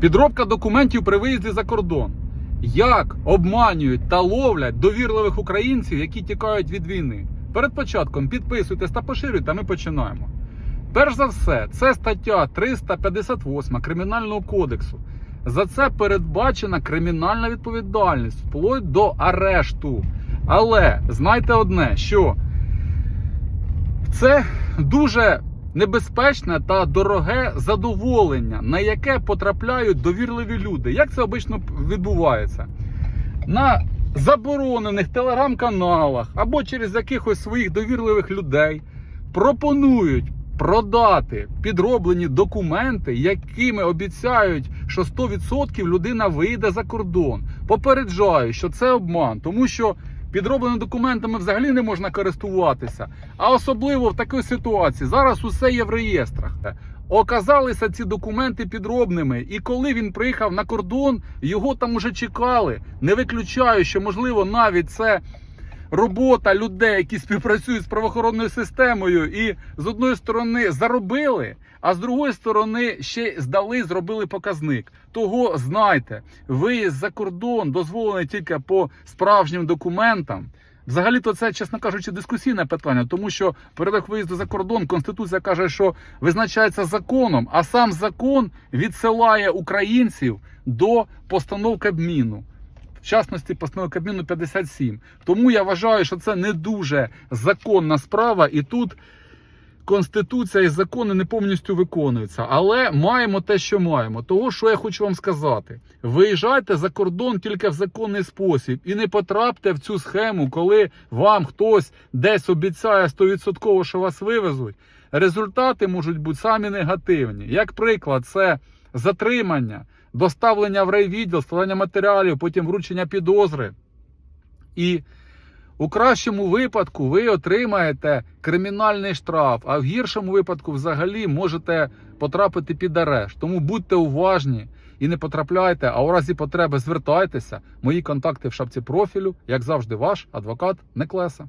Підробка документів при виїзді за кордон. Як обманюють та ловлять довірливих українців, які тікають від війни? Перед початком підписуйтесь та поширюйте, ми починаємо. Перш за все, це стаття 358 Кримінального кодексу. За це передбачена кримінальна відповідальність вплоть до арешту. Але знайте одне, що це дуже небезпечне та дороге задоволення, на яке потрапляють довірливі люди. Як це обично відбувається? На заборонених телеграм-каналах або через якихось своїх довірливих людей пропонують продати підроблені документи, якими обіцяють, що 100% людина вийде за кордон. Попереджаю, що це обман, тому що підробленими документами взагалі не можна користуватися. А особливо в такій ситуації зараз усе є в реєстрах. Оказалися ці документи підробними, і коли він приїхав на кордон, його там уже чекали. Не виключаю, що можливо навіть це робота людей, які співпрацюють з правоохоронною системою, і з одної сторони заробили, а з другої сторони ще здали, зробили показник. Того знайте, виїзд за кордон дозволений тільки по справжнім документам. Взагалі-то це, чесно кажучи, дискусійне питання, тому що порядок виїзду за кордон Конституція каже, що визначається законом, а сам закон відсилає українців до постанов Кабміну. В частності постанови Кабміну 57. Тому я вважаю, що це не дуже законна справа, і тут Конституція і закони не повністю виконуються. Але маємо те, що маємо. Того, що я хочу вам сказати: виїжджайте за кордон тільки в законний спосіб і не потрапте в цю схему, коли вам хтось десь обіцяє 100%, що вас вивезуть. Результати можуть бути самі негативні. Як приклад, це затримання, доставлення в райвідділ, складання матеріалів, потім вручення підозри. І у кращому випадку ви отримаєте кримінальний штраф, а в гіршому випадку взагалі можете потрапити під арешт. Тому будьте уважні і не потрапляйте, а у разі потреби звертайтеся. Мої контакти в шапці профілю, як завжди, ваш адвокат Неклеса.